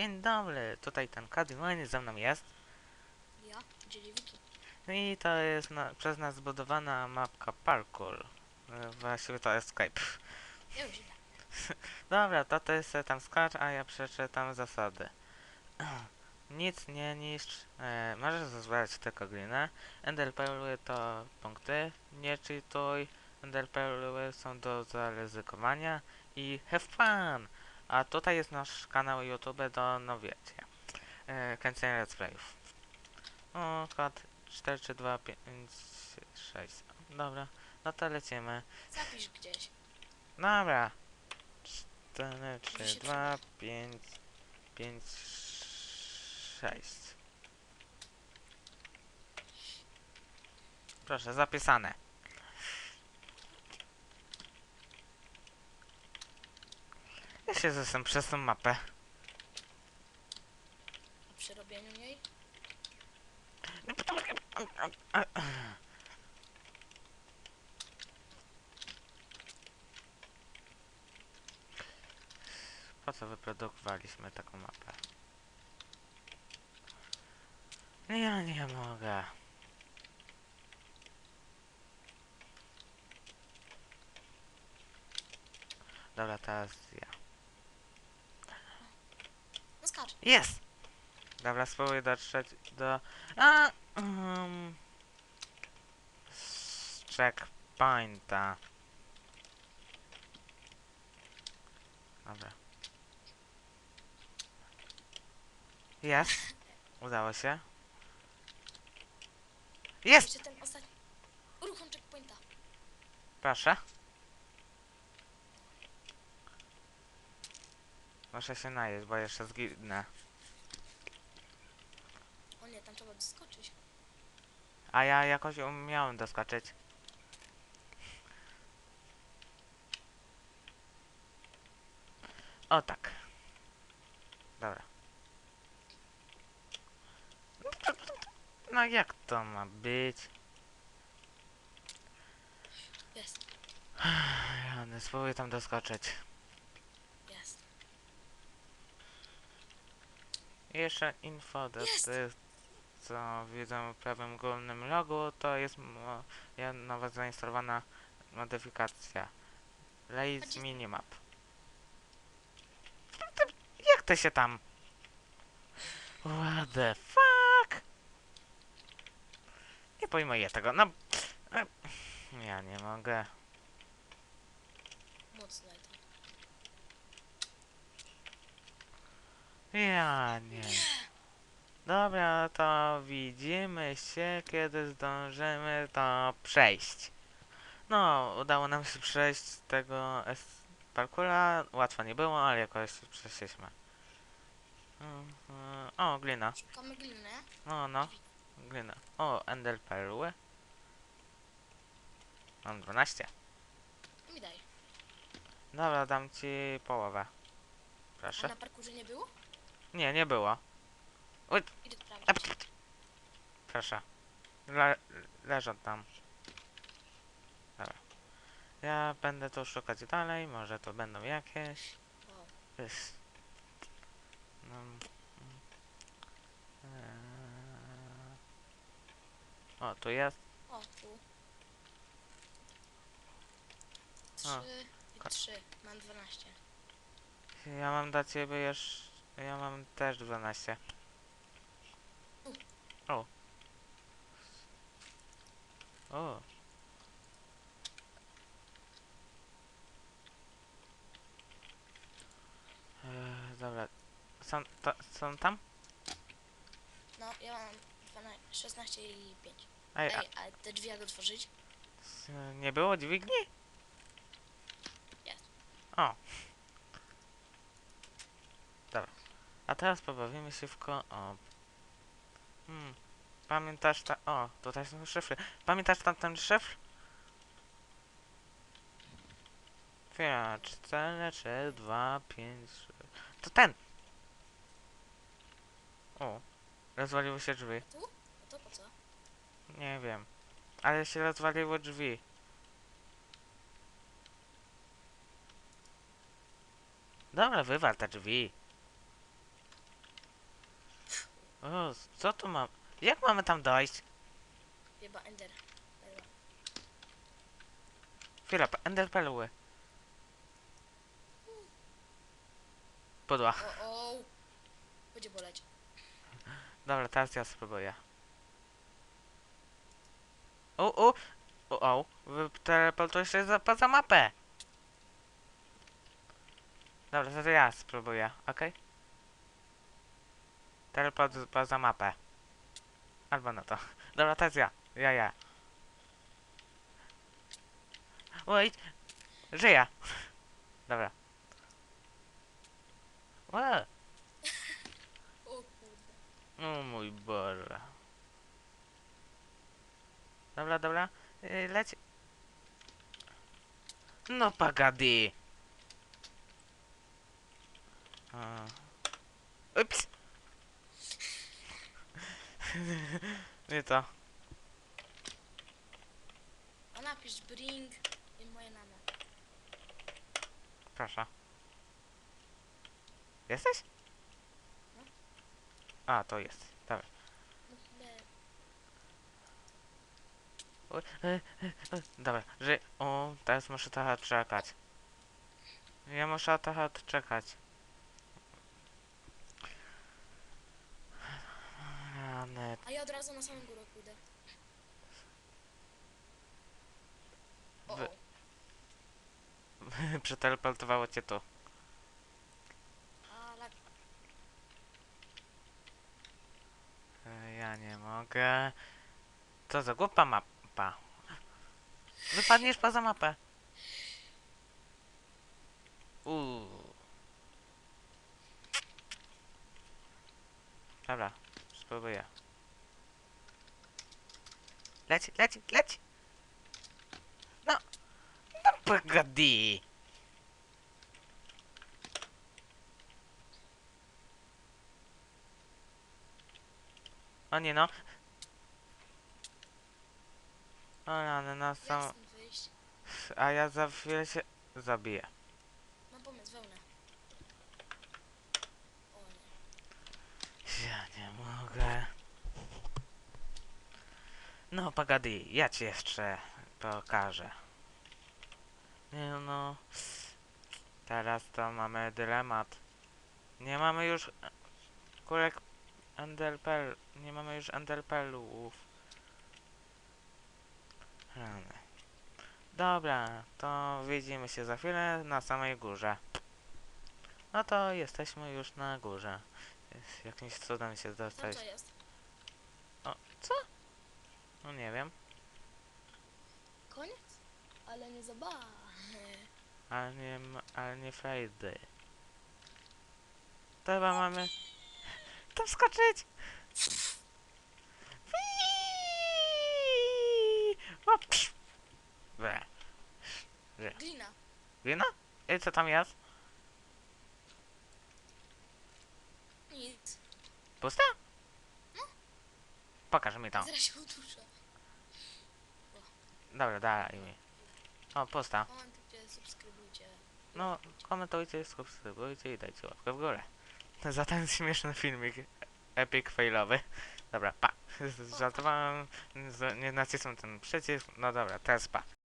Dzień dobry, tutaj ten Cadillany ze mną jest. Ja? Gdzie Wiki? No I to jest na, przez nas zbudowana mapka parkour. Właściwie to escape. Ja już idę. Dobra, to ty se tam skacz, a ja przeczytam zasady. Nic nie niszcz, e, możesz zazwalać tylko glinę. Enderperły to punkty, nie cheatuj. Enderperły są do zaryzykowania i have fun! A tutaj jest nasz kanał YouTube do, no wiecie, e, kręcenia let's playów. O, kod 43256. Dobra, no to lecimy. Zapisz gdzieś. Dobra. 4, 3, się 2, 5, 5, 6. Proszę, zapisane. Ja się zesem przez tą mapę. O przerobieniu jej? Po co wyprodukowaliśmy taką mapę? Ja nie mogę. Dobra, teraz ja. No skacz. Jest! Dobra, spróbuję dotrzeć do... A, um, z checkpointa. Dobra. Jest! Udało się. Jest! Jeszcze ten ostatni. Uruchom checkpointa. Proszę. Muszę się najeść, bo jeszcze zginę. O nie, tam trzeba doskoczyć. A ja jakoś umiałem doskoczyć. O tak. Dobra. No jak to ma być? Jest. Rany, spróbuję tam doskoczyć. Jest. I jeszcze info do Jest! tych, co widzą w prawym górnym rogu, to jest mo- ja- nowa zainstalowana modyfikacja. Chodzi- Minimap. Jak to się tam... What the fuck? Nie pojmuję tego, no... e, Ja nie mogę. To. Ja nie. Dobra, to widzimy się, kiedy zdążymy to przejść. No, udało nam się przejść tego parkura. Łatwo nie było, ale jakoś przeszliśmy. Mhm. O, glina. Szukamy gliny. O, no. Glina. O, ender perły. Mam 12. No mi daj. Dobra, dam ci połowę. A Proszę. na parkurze nie było? Nie, nie było. Idę sprawdzić. p- Proszę. Le leżą tam. Dobra. Ja będę tu szukać dalej, może to będą jakieś. Ys. No. Eee. O, tu jest. O, tu. Trzy i trzy. Mam 12. Ja mam dla ciebie jeszcze. Ja mam też 12. O. O. Eee, dobra. Są, to, są tam? No, ja mam 12, 16 i 5. Ej, a, Ej, ale te drzwi jak otworzyć? s- nie było dźwigni? Jest. O. Dobra. A teraz pobawimy się w ko... O. Hmm. Pamiętasz ta... O, tutaj są szyfry. Pamiętasz tamten szyfr? Chwila, 4, 3, 2, 5... To ten! O. Rozwaliły się drzwi. A tu? A to po co? Nie wiem. Ale się rozwaliły drzwi. Dobra, wywal te drzwi. O, co tu mam? Jak mamy tam dojść? Chyba Ender. Dobra. Chwila, ender perły. Pudła. O, o. Będzie boleć. Dobra, teraz ja spróbuję. O, o, o, o, wy teleportujesz się za, poza mapę. Dobra, to ja spróbuję, okej? Teleport poza mapę. Albo na to. Dobra, teraz ja. Ja, ja. Wait. Żyję. Dobra. O kurde. O mój Boże. Dobra, dobra. Yy, leć. No pagady. A. Ups. Nie to. A napisz bring i moje name. Proszę. Jesteś? No. A, to jest. Dobra. O, e, e, e, Dobra, że... O, teraz muszę trochę czekać. Ja muszę trochę czekać. Rany. A ja od razu na samą górę pójdę. O, Wy- o. Przeteleportowało cię. A, lag. E, Ja nie mogę. Co za głupa mapa. Wypadniesz poza mapę. Uuu. Dobra, spróbuję. Leć, leć, leć! No, no pogadi! O nie no. O rany, no Jak są... stąd wyjść? A ja za chwilę się zabiję. Mam pomysł, wełnę. O nie. Ja nie mogę. No, pagady, ja ci jeszcze pokażę. Nie no. Teraz to mamy dylemat. Nie mamy już kulek enderpel. Nie mamy już enderpelów. Rany. Dobra, to widzimy się za chwilę na samej górze. No to jesteśmy już na górze. Jakimś cudem się dostać. co jest? No nie wiem, Koniec? Ale nie zabawa. ale nie, ale nie frajdy. To chyba mamy... Tam skoczyć! Whee! O, psz! Ble. Glina. Wino? I co tam jest? Nic. Pusta? Pokaż mi to. Zaraz się uduszę. Dobra, daj mi. O. Komentujcie, subskrybujcie. No, komentujcie, subskrybujcie i dajcie łapkę w górę. Za ten śmieszny filmik epic failowy. Dobra, pa. Żartowałem, nie nacisnąłem ten przycisk. No dobra, teraz pa.